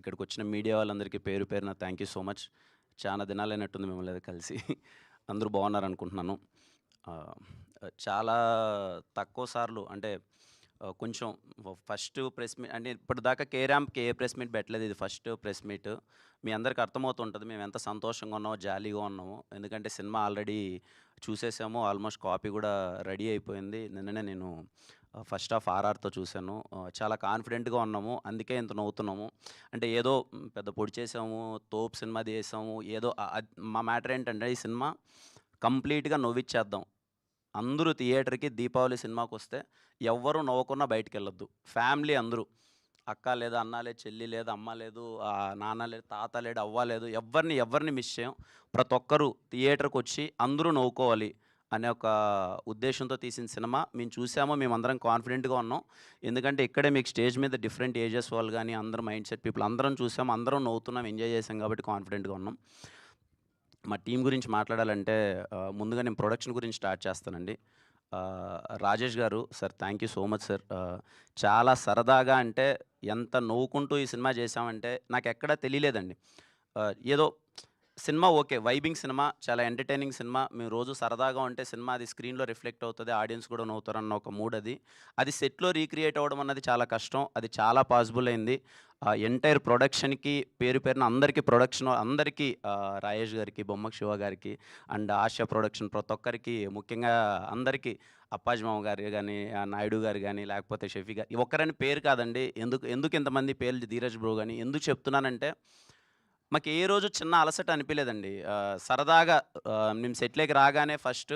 ఇక్కడికి వచ్చిన మీడియా వాళ్ళందరికీ పేరు పేరున థ్యాంక్ యూ సో మచ్ చాలా దినాలైనట్టుంది మిమ్మల్ని అది కలిసి. అందరూ బాగున్నారు అనుకుంటున్నాను చాలా తక్కువ సార్లు అంటే కొంచెం ఫస్ట్ ప్రెస్ మీట్ అంటే ఇప్పటిదాకా కే ర్యాంప్కి ఏ ప్రెస్ మీట్ పెట్టలేదు. ఇది ఫస్ట్ ప్రెస్ మీట్. మీ అందరికి అర్థమవుతుంటుంది మేము ఎంత సంతోషంగా ఉన్నామో జాలీగా ఉన్నాము. ఎందుకంటే సినిమా ఆల్రెడీ చూసేసాము. ఆల్మోస్ట్ కాపీ కూడా రెడీ అయిపోయింది. నిన్ననే నేను ఫస్ట్ ఆఫ్ ఆర్ఆర్తో చూశాను. చాలా కాన్ఫిడెంట్గా ఉన్నాము. అందుకే ఇంత నవ్వుతున్నాము. అంటే ఏదో పెద్ద పొడి చేసాము తోపు సినిమా చేసాము ఏదో మా మ్యాటర్ ఏంటంటే ఈ సినిమా కంప్లీట్గా నవ్విచ్చేద్దాం. అందరూ థియేటర్కి దీపావళి సినిమాకి వస్తే ఎవ్వరూ నవ్వకుండా బయటికి వెళ్ళొద్దు ఫ్యామిలీ అందరూ. అక్క లేదు అన్న లేదు చెల్లి లేదు అమ్మ లేదు నాన్న లేదు తాత లేడు అవ్వ లేదు ఎవరిని ఎవరిని మిస్ చేయం. ప్రతి ఒక్కరూ థియేటర్కి వచ్చి అందరూ నవ్వుకోవాలి అనే ఒక ఉద్దేశంతో తీసిన సినిమా. మేము చూసామో మేము అందరం కాన్ఫిడెంట్గా ఉన్నాం. ఎందుకంటే ఇక్కడే మీకు స్టేజ్ మీద డిఫరెంట్ ఏజెస్ వాళ్ళు కానీ అందరం మైండ్ సెట్ పీపుల్ అందరం చూసాం అందరం నవ్వుతున్నాం ఎంజాయ్ చేసాం కాబట్టి కాన్ఫిడెంట్గా ఉన్నాం. మా టీం గురించి మాట్లాడాలంటే ముందుగా నేను ప్రొడక్షన్ గురించి స్టార్ట్ చేస్తానండి. రాజేష్ గారు sir thank you so much sir. చాలా సరదాగా అంటే ఎంత నవ్వుకుంటూ ఈ సినిమా చేసామంటే నాకు ఎక్కడా తెలియలేదండి ఏదో సినిమా ఓకే. వైబింగ్ సినిమా చాలా ఎంటర్టైనింగ్ సినిమా. మేము రోజు సరదాగా ఉంటే సినిమా అది స్క్రీన్లో రిఫ్లెక్ట్ అవుతుంది ఆడియన్స్ కూడా నవ్వుతారన్న ఒక మూడ్ అది. అది సెట్లో రీక్రియేట్ అవ్వడం అన్నది చాలా కష్టం. అది చాలా పాసిబుల్ అయింది. ఎంటైర్ ప్రొడక్షన్కి పేరు పేరున అందరికీ ప్రొడక్షన్ అందరికీ రాయేష్ గారికి బొమ్మక్ శివ గారికి అండ్ ఆశా ప్రొడక్షన్ ప్రతి ఒక్కరికి ముఖ్యంగా అందరికీ అప్పాజిమామ గారు కానీ నాయుడు గారు కానీ లేకపోతే షఫీ గారు ఒక్కరని పేరు కాదండి. ఎందుకు ఎందుకు ఇంతమంది పేర్లు ధీరజ్ బ్రో కానీ ఎందుకు చెప్తున్నానంటే మాకు ఏ రోజు చిన్న అలసట అనిపించలేదండి సరదాగా మేము సెట్లోకి రాగానే ఫస్ట్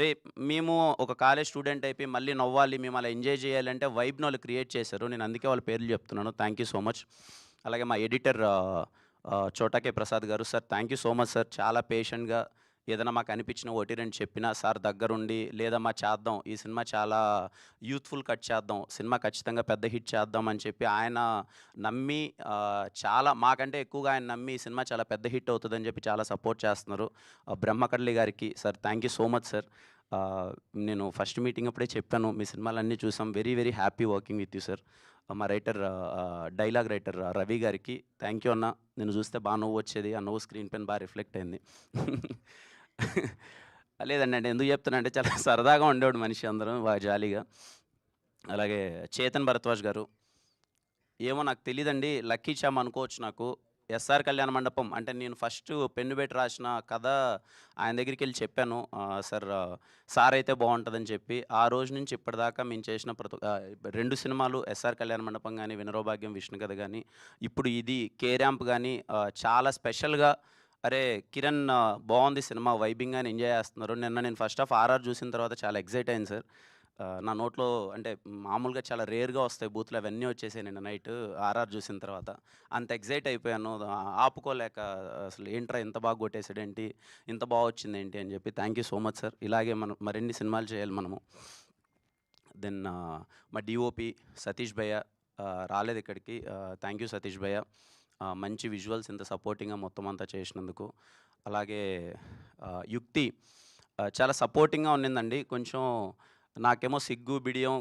రే మేము ఒక కాలేజ్ స్టూడెంట్ అయిపోయి మళ్ళీ నవ్వాలి మేము అలా ఎంజాయ్ చేయాలంటే వైబ్ని వాళ్ళు క్రియేట్ చేశారు. నేను అందుకే వాళ్ళ పేర్లు చెప్తున్నాను. Thank you so much. అలాగే మా ఎడిటర్ చోటాకే ప్రసాద్ గారు sir thank you so much sir. చాలా పేషెంట్గా ఏదైనా మాకు అనిపించిన ఒకటి రెండు చెప్పినా సార్ దగ్గరుండి లేదా మా చేద్దాం ఈ సినిమా చాలా యూత్ఫుల్ కట్ చేద్దాం సినిమా ఖచ్చితంగా పెద్ద హిట్ చేద్దాం అని చెప్పి ఆయన నమ్మి చాలా మాకంటే ఎక్కువగా ఆయన నమ్మి ఈ సినిమా చాలా పెద్ద హిట్ అవుతుందని చెప్పి చాలా సపోర్ట్ చేస్తున్నారు. బ్రహ్మకర్లి గారికి sir thank you so much sir. నేను ఫస్ట్ మీటింగ్ అప్పుడే చెప్పాను మీ సినిమాలన్నీ చూసాం very very happy working with you sir. మా రైటర్ డైలాగ్ రైటర్ రవి గారికి థ్యాంక్ యూ అన్న నేను చూస్తే బాగా నవ్వు వచ్చేది ఆ నవ్వు స్క్రీన్ పైన బాగా రిఫ్లెక్ట్ అయింది. లేదండి అంటే ఎందుకు చెప్తున్నా అంటే చాలా సరదాగా ఉండేవాడు మనిషి అందరం బాగా జాలీగా. అలాగే చేతన్ భరద్వాజ్ గారు. ఏమో నాకు తెలియదండి లక్కీ చామ్ అనుకోవచ్చు నాకు. ఎస్ఆర్ కళ్యాణ మండపం. అంటే నేను ఫస్ట్ పెన్ను పెట్టి రాసిన కథ ఆయన దగ్గరికి వెళ్ళి చెప్పాను. సార్ సార్ అయితే బాగుంటుందని చెప్పి. ఆ రోజు నుంచి ఇప్పటిదాకా మేము చేసిన ప్రతి రెండు సినిమాలు ఎస్ఆర్ కళ్యాణ మండపం కానీ వినరోభాగ్యం విష్ణు కథ కానీ ఇప్పుడు ఇది కే ర్యాంప్ కానీ చాలా స్పెషల్గా అరే కిరణ్ బాగుంది సినిమా వైబింగ్ అని ఎంజాయ్ చేస్తున్నారు. నిన్న నేను ఫస్ట్ ఆఫ్ ఆర్ఆర్ చూసిన తర్వాత చాలా ఎగ్జైట్ అయింది సార్. నా నోట్లో అంటే మామూలుగా చాలా రేర్గా వస్తాయి బూత్లు అవన్నీ వచ్చేసాయి నిన్న నైట్ ఆర్ఆర్ చూసిన తర్వాత. అంత ఎగ్జైట్ అయిపోయాను. ఆపుకోలేక అసలు ఏంట్రా ఇంత బాగా కొట్టేసాడు ఏంటి ఇంత బాగా వచ్చింది ఏంటి అని చెప్పి thank you so much sir ఇలాగే మనం మరిన్ని సినిమాలు చేయాలి మనము. దెన్ మా డిఓపి సతీష్ భయ్య రాలేదు ఇక్కడికి. థ్యాంక్ యూ సతీష్ భయ్య. మంచి విజువల్స్ ఇంత సపోర్టింగ్గా మొత్తం అంతా చేసినందుకు. అలాగే యుక్తి చాలా సపోర్టింగ్గా ఉన్నిందండి. కొంచెం నాకేమో సిగ్గు బిడియం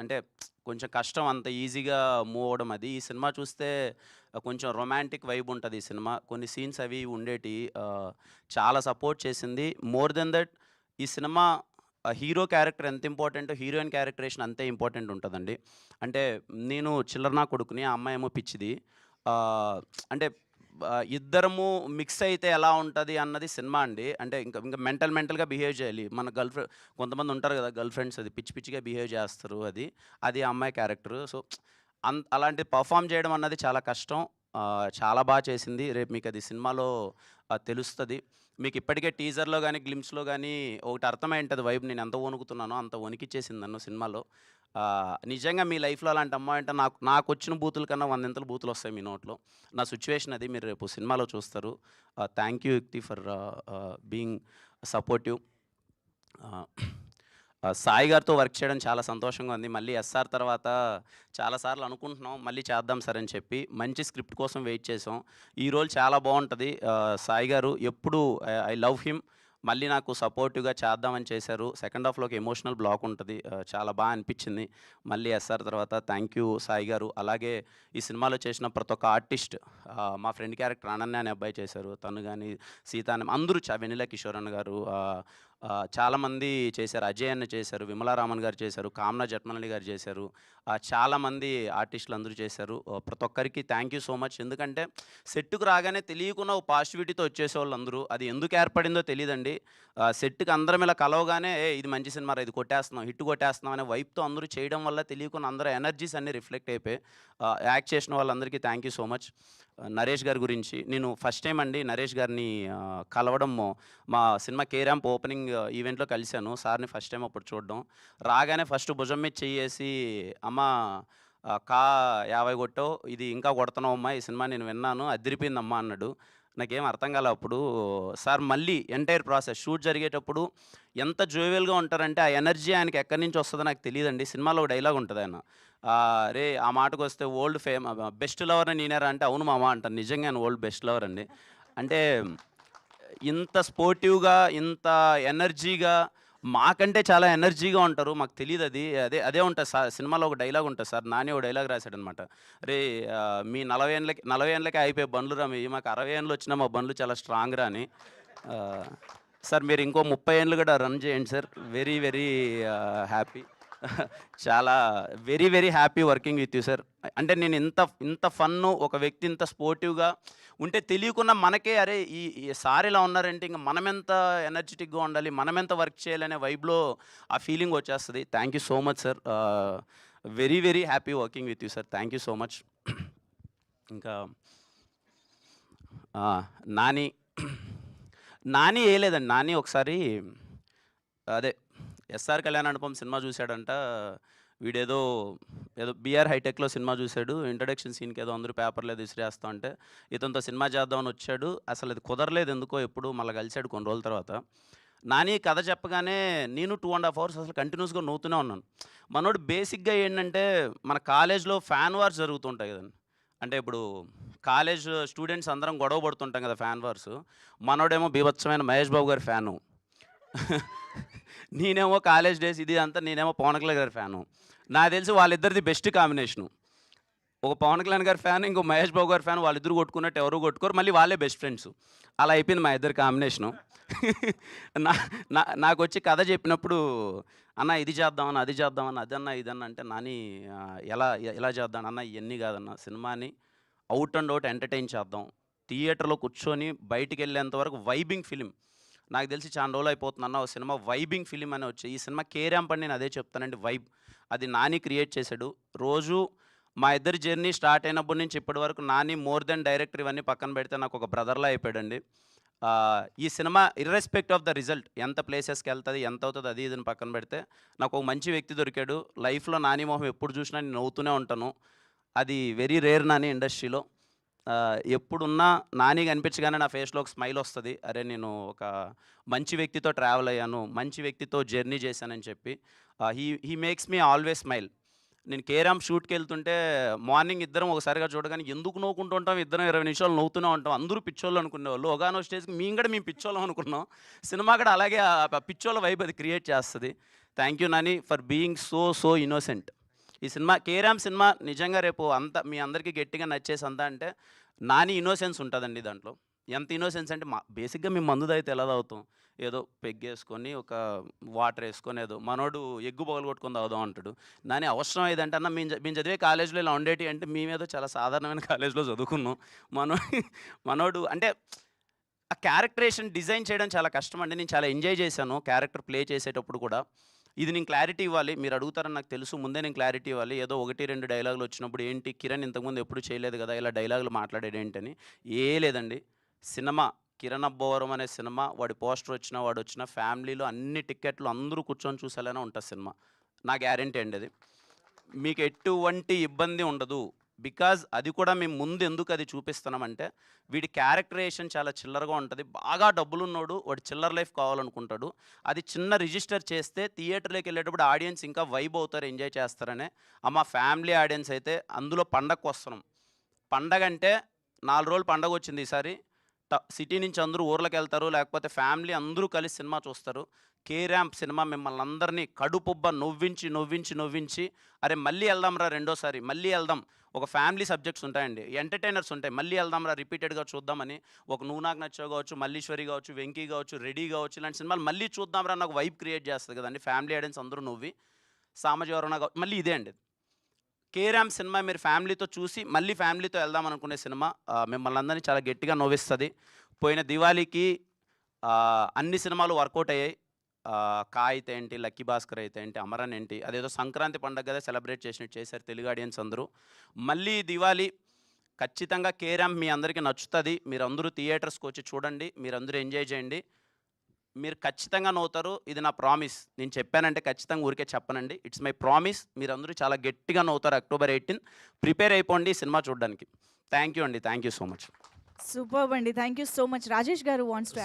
అంటే కొంచెం కష్టం అంత ఈజీగా మూవ్ అవ్వడం అది. ఈ సినిమా చూస్తే కొంచెం రొమాంటిక్ వైబ్ ఉంటుంది ఈ సినిమా. కొన్ని సీన్స్ అవి ఉండేటి చాలా సపోర్ట్ చేసింది. మోర్ దెన్ దట్ ఈ సినిమా హీరో క్యారెక్టర్ ఎంత ఇంపార్టెంట్ హీరోయిన్ క్యారెక్టరేషన్ అంతే ఇంపార్టెంట్ ఉంటుందండి. అంటే నేను చిల్లరనా కొడుకుని ఆ అమ్మాయి ఏమో పిచ్చిది. అంటే ఇద్దరము మిక్స్ అయితే ఎలా ఉంటుంది అన్నది సినిమా అండి. అంటే ఇంకా ఇంకా మెంటల్ మెంటల్గా బిహేవ్ చేయాలి. మన గర్ల్ ఫ్రెండ్ కొంతమంది ఉంటారు కదా గర్ల్ ఫ్రెండ్స్ అది పిచ్చి పిచ్చిగా బిహేవ్ చేస్తారు అది. అది అమ్మాయి క్యారెక్టర్. సో అన్ అలాంటి పర్ఫామ్ చేయడం అన్నది చాలా కష్టం. చాలా బాగా చేసింది. రేపు మీకు అది సినిమాలో తెలుస్తుంది. మీకు ఇప్పటికే టీజర్లో కానీ గ్లిమ్స్లో కానీ ఒకటి అర్థమై ఉంటుంది వైబ్. నేను ఎంత వణుకుతున్నానో అంత వణికిచ్చేసింది నన్ను సినిమాలో. నిజంగా మీ లైఫ్లో అలాంటి అమ్మాయి అంటే నాకు నాకు వచ్చిన బూతుల కన్నా వందింతలు బూతులు వస్తాయి మీ నోట్లో. నా సిచ్యువేషన్ అది మీరు రేపు సినిమాలో చూస్తారు. Thank you Yukti for being supportive. Sai గారితో వర్క్ చేయడం చాలా సంతోషంగా ఉంది. మళ్ళీ ఎస్ఆర్ తర్వాత చాలాసార్లు అనుకుంటున్నాం మళ్ళీ చేద్దాం సార్ అని చెప్పి. మంచి స్క్రిప్ట్ కోసం వెయిట్ చేసాం. ఈ రోల్ చాలా బాగుంటుంది. సాయి గారు ఎప్పుడు ఐ లవ్ హిమ్. మళ్ళీ నాకు సపోర్టివ్‌గా చేద్దామని చేశారు. సెకండ్ హాఫ్‌లో ఒక ఎమోషనల్ బ్లాక్ ఉంటుంది చాలా బాగా అనిపించింది మళ్ళీ ఎస్ఆర్ తర్వాత థ్యాంక్ యూ సాయి గారు. అలాగే ఈ సినిమాలో చేసిన ప్రతి ఒక్క ఆర్టిస్ట్ మా ఫ్రెండ్ క్యారెక్టర్ అనన్య అనే అబ్బాయి చేశారు. తను కానీ సీత అందరూ చ వెన్నెల కిషోర్ అన్న గారు చాలామంది చేశారు. అజయ్ అన్న చేశారు. విమలారామన్ గారు చేశారు. కామ్నా జట్మలని గారు చేశారు. చాలామంది ఆర్టిస్టులు అందరూ చేశారు. ప్రతి ఒక్కరికి థ్యాంక్ యూ సో మచ్. ఎందుకంటే సెట్కు రాగానే తెలియకుండా ఓ పాజిటివిటీతో వచ్చేసేవాళ్ళు అందరూ. అది ఎందుకు ఏర్పడిందో తెలియదండి సెట్‌కి అందరం ఇలా కలవగానే ఏ ఇది మంచి సినిమా ఇది కొట్టేస్తున్నాం, హిట్ కొట్టేస్తున్నాం" అనే వైప్తో అందరూ చేయడం వల్ల తెలియకుండా అందరూ ఎనర్జీస్ అన్నీ రిఫ్లెక్ట్ అయిపోయి యాక్ట్ చేసిన వాళ్ళందరికీ thank you so much. Naresh గారి గురించి నేను ఫస్ట్ టైం అండి నరేష్ గారిని కలవడము కలవడం మా సినిమా 'కే ర్యాంప్' ఓపెనింగ్ ఈవెంట్‌లో కలిశాను సార్‌ని ఫస్ట్ టైం అప్పుడు చూడడం. రాగానే ఫస్ట్ భుజం మీద చేసి "అమ్మా కా యాభై కొట్టో ఇది ఇంకా కొడుతున్నావమ్మా. ఈ సినిమా నేను విన్నాను. అదిరిపోయిందమ్మా" అన్నాడు. నాకేం అర్థం కాలే అప్పుడు. సార్ మళ్ళీ ఎంటైర్ ప్రాసెస్ షూట్ జరిగేటప్పుడు ఎంత జోవెల్గా ఉంటారంటే ఆ ఎనర్జీ ఆయనకి ఎక్కడి నుంచి వస్తుందో నాకు తెలియదండి సినిమాలో ఒక డైలాగ్ ఉంటుంది ఆయన. రే ఆ మాటకు వస్తే ఓల్డ్ ఫేమ్ బెస్ట్ లవర్ అని నేనేరా" అంటే "అవును మామ" అంటారు నిజంగా ఆయన ఓల్డ్ బెస్ట్ లవర్ అండి. అంటే ఇంత స్పోర్టివ్‌గా, ఇంత ఎనర్జీగా మాకంటే చాలా ఎనర్జీగా ఉంటారు. మాకు తెలియదు అది అదే అదే ఉంటుంది సార్ సినిమాలో ఒక డైలాగ్ ఉంటుంది సార్. నాని ఒక డైలాగ్ రాసాడనమాట. అనమాట ఆహ్, మీ నలభై ఏళ్ళకి నలభై ఏళ్ళకి అయిపోయే బండ్లురా మీ మాకు అరవై ఏళ్ళు వచ్చినా మా బండ్లు చాలా స్ట్రాంగ్‌రా" అని. సార్ మీరు ఇంకో 30 ఏండ్లు కూడా రన్ చేయండి సార్. Very very happy. చాలా very very happy working with you sir. అంటే నేను ఇంత ఇంత ఫన్ను ఒక వ్యక్తి ఇంత స్పోర్టివ్‌గా ఉంటే తెలియకుండా మనకే అరే! ఈ సార్ ఇలా ఉన్నారంటే ఇంక మనమెంత ఎనర్జిటిక్‌గా ఉండాలి. మనమెంత వర్క్ చేయాలనే వైబ్‌లో ఆ ఫీలింగ్ వచ్చేస్తుంది thank you so much sir. Very very happy working with you sir. Thank you so much. ఇంకా నాని నాని ఏం లేదండి. నాని ఒకసారి అదే ఎస్ఆర్ కళ్యాణమండపం సినిమా చూసాడంట. వీడేదో ఏదో బీఆర్ హైటెక్‌లో సినిమా చూసాడు. ఇంట్రడక్షన్ సీన్‌కి ఏదో అందరూ పేపర్‌లో ఏదో అంటే ఇతనితో సినిమా చేద్దామని వచ్చాడు. అసలు అది కుదరలేదు ఎందుకో ఎప్పుడు మళ్ళీ కలిసాడు కొన్ని రోజుల తర్వాత. నాని కథ చెప్పగానే నేను టూ అండ్ హాఫ్ అవర్స్ అసలు కంటిన్యూస్‌గా నవ్వుతూనే ఉన్నాను. మనోడు బేసిక్‌గా ఏంటంటే మన కాలేజ్‌లో ఫ్యాన్ వార్స్ జరుగుతుంటాయి కదండి అంటే ఇప్పుడు కాలేజ్ స్టూడెంట్స్ అందరం గొడవ పడుతుంటాం కదా! Fan wars. మనోడేమో బీభత్సమైన మహేష్ బాబు గారి ఫ్యాను. నేనేమో కాలేజ్ డేస్ ఇది అంతా నేనేమో పవన్ కళ్యాణ్ గారి ఫ్యాను. నాకు తెలిసి వాళ్ళిద్దరిది బెస్ట్ కాంబినేషను. ఒక పవన్ కళ్యాణ్ గారి ఫ్యాన్, ఇంకో మహేష్ బాబు గారి ఫ్యాన్ వాళ్ళిద్దరు కొట్టుకున్నట్టు ఎవరు కొట్టుకోరు. మళ్ళీ వాళ్ళే బెస్ట్ ఫ్రెండ్స్. అలా అయిపోయింది మా ఇద్దరి కాంబినేషను. నా నా వచ్చి కథ చెప్పినప్పుడు అన్న ఇది చేద్దామన్న, అది చేద్దామన్న, అదన్నా ఇదన్న అంటే నాని ఎలా ఎలా చేద్దాం అన్న ఇవన్నీ కాదన్న సినిమాని అవుట్ అండ్ అవుట్ ఎంటర్‌టైన్ చేద్దాం. థియేటర్‌లో కూర్చొని బయటికెళ్ళేంత వరకు వైబింగ్ ఫిలిం నాకు తెలిసి చాలా రోజులు అయిపోతుందన్న ఒక సినిమా వైబింగ్ ఫిలిం అని వచ్చి ఈ సినిమా 'కే అని నేను అదే చెప్తానండి వైబ్. అది నాని క్రియేట్ చేశాడు రోజు మా ఇద్దరి జర్నీ స్టార్ట్ అయినప్పటి నుంచి ఇప్పటి వరకు నాని మోర్ దెన్ డైరెక్టర్ ఇవన్నీ పక్కన పెడితే నాకు ఒక బ్రదర్‌లా అయిపోయాడండి. ఈ cinema irrespective of the result ఎంత ప్లేసెస్కి వెళ్తుంది ఎంత అవుతుంది అది ఇది పక్కన పెడితే నాకు ఒక మంచి వ్యక్తి దొరికాడు. లైఫ్‌లో నాని మొహం ఎప్పుడు చూసినా నేను నవ్వుతూనే ఉంటాను. అది వెరీ రేర్ నాని ఇండస్ట్రీలో. ఎప్పుడున్నా నాని కనిపించగానే నా ఫేస్‌లో ఒక స్మైల్ వస్తుంది అరే! నేను ఒక మంచి వ్యక్తితో ట్రావెల్ అయ్యాను. మంచి వ్యక్తితో జర్నీ చేశానని చెప్పి. He he makes me always smile. నేను కేరామ్ షూట్కి వెళ్తుంటే మార్నింగ్ ఇద్దరం ఒకసారిగా చూడగానే ఎందుకు నవ్వుకుంటూ ఉంటాం ఇద్దరం 20 నిమిషాలు నవ్వుతూనే ఉంటాం. అందరూ పిచ్చోళ్ళు అనుకునేవాళ్ళు. ఒకనో స్టేజ్‌కి మేము కూడా మేము పిచ్చోళ్ళం అనుకున్నాం. సినిమా కూడా అలాగే ఆ పిచ్చోళ్ళ వైబ్ అది క్రియేట్ చేస్తుంది thank you Nani for being so so innocent. ఈ సినిమా కేరామ్ సినిమా నిజంగా రేపు అంత మీ అందరికీ గట్టిగా నచ్చేసి అంతా అంటే నాని ఇన్నోసెన్స్ ఉంటుందండి దాంట్లో. ఎంత ఇన్నోసెన్స్ అంటే మా బేసిక్‌గా మేము మందు తాగితే ఎలా తాగుతాం? ఏదో పెగ్గేసుకొని ఒక వాటర్ వేసుకొని ఏదో మనోడు ఎగ్గు పగలగొట్టుకొని తాగుదాం అంటాడు. నాని అవసరం ఏదంటే అన్న మేము మేము చదివే కాలేజ్‌లో ఇలా ఉండేటి అంటే మేమేదో చాలా సాధారణమైన కాలేజ్‌లో చదువుకున్నాం. మనో మనోడు అంటే ఆ క్యారెక్టరేషన్ డిజైన్ చేయడం చాలా కష్టం అండి నేను చాలా ఎంజాయ్ చేశాను క్యారెక్టర్ ప్లే చేసేటప్పుడు కూడా. ఇది నేను క్లారిటీ ఇవ్వాలి. మీరు అడుగుతారని నాకు తెలుసు. ముందే నేను క్లారిటీ ఇవ్వాలి. ఏదో 1, 2 డైలాగులు వచ్చినప్పుడు ఏంటి కిరణ్ ఇంతకుముందు ఎప్పుడు చేయలేదు కదా! ఇలా డైలాగులు మాట్లాడాడేంటని. ఏ లేదండి. సినిమా 'కిరణ్ అబ్బోవరం అనే సినిమా వాడి పోస్టర్ వచ్చిన వాడు వచ్చిన ఫ్యామిలీలో అన్ని టికెట్లు అందరూ కూర్చొని చూసేలానే ఉంటుంది సినిమా. నా గ్యారంటీ అండి అది. మీకు ఎటువంటి ఇబ్బంది ఉండదు. బికాజ్ అది కూడా మేము ముందు ఎందుకు అది చూపిస్తున్నామంటే వీడి క్యారెక్టరేషన్ చాలా చిల్లరగా ఉంటుంది బాగా డబ్బులున్నోడు వాడు చిల్లర లైఫ్ కావాలనుకుంటాడు. అది చిన్న రిజిస్టర్ చేస్తే థియేటర్లోకి వెళ్ళేటప్పుడు ఆడియన్స్ ఇంకా వైబ్ అవుతారు, ఎంజాయ్ చేస్తారనే. మా ఫ్యామిలీ ఆడియన్స్ అయితే అందులో పండగకు వస్తాను పండగ అంటే నాలుగు రోజులు పండగ వచ్చింది ఈసారి. సిటీ నుంచి అందరూ ఊర్లకు వెళ్తారు లేకపోతే ఫ్యామిలీ అందరూ కలిసి సినిమా చూస్తారు. కే ర్యాంప్ సినిమా మిమ్మల్ని అందరినీ కడుపుబ్బ నవ్వించి నవ్వించి నవ్వించి అరే మళ్ళీ వెళ్దాం రా రెండోసారి మళ్ళీ వెళ్దాం. ఒక ఫ్యామిలీ సబ్జెక్ట్స్ ఉంటాయండి. ఎంటర్టైనర్స్ ఉంటాయి. మళ్ళీ వెళ్దాం రా రిపీటెడ్గా చూద్దామని. ఒక నువ్వు నాకు నచ్చావు కావచ్చు మల్లీశ్వరి కావచ్చు వెంకీ కావచ్చు రెడీ కావచ్చు ఇలాంటి సినిమాలు మళ్ళీ చూద్దాం రా నాకు వైబ్ క్రియేట్ చేస్తుంది కదండి. ఫ్యామిలీ ఆడియన్స్ అందరూ నవ్వి సామాజిక మళ్ళీ ఇదే అండి. కేరామ్ సినిమా మీరు ఫ్యామిలీతో చూసి మళ్ళీ ఫ్యామిలీతో వెళ్దాం అనుకునే సినిమా. మిమ్మల్ని అందరినీ చాలా గట్టిగా నవ్విస్తుంది. పోయిన దివాళీకి అన్ని సినిమాలు వర్కౌట్ అయ్యాయి. కా అయితే ఏంటి లక్కీ భాస్కర్ అయితే ఏంటి అమరన్ ఏంటి అదేదో సంక్రాంతి పండగ కదా సెలబ్రేట్ చేసినట్టు చేశారు తెలుగు ఆడియన్స్ అందరూ. మళ్ళీ దివాళీ ఖచ్చితంగా కేరామ్ మీ అందరికీ నచ్చుతుంది. మీరందరూ థియేటర్స్కి వచ్చి చూడండి మీరందరూ ఎంజాయ్ చేయండి. మీరు ఖచ్చితంగా నవ్వుతారు. ఇది నా ప్రామిస్. నేను చెప్పానంటే ఖచ్చితంగా ఊరికే చెప్పనండి. It's my promise. మీరందరూ చాలా గట్టిగా నవ్వుతారు అక్టోబర్ ఎయిటీన్. ప్రిపేర్ అయిపోండి సినిమా చూడడానికి. థ్యాంక్ యూ అండి. Thank you so much. Super అండి. Thank you so much. Rajesh గారు వాంట్స్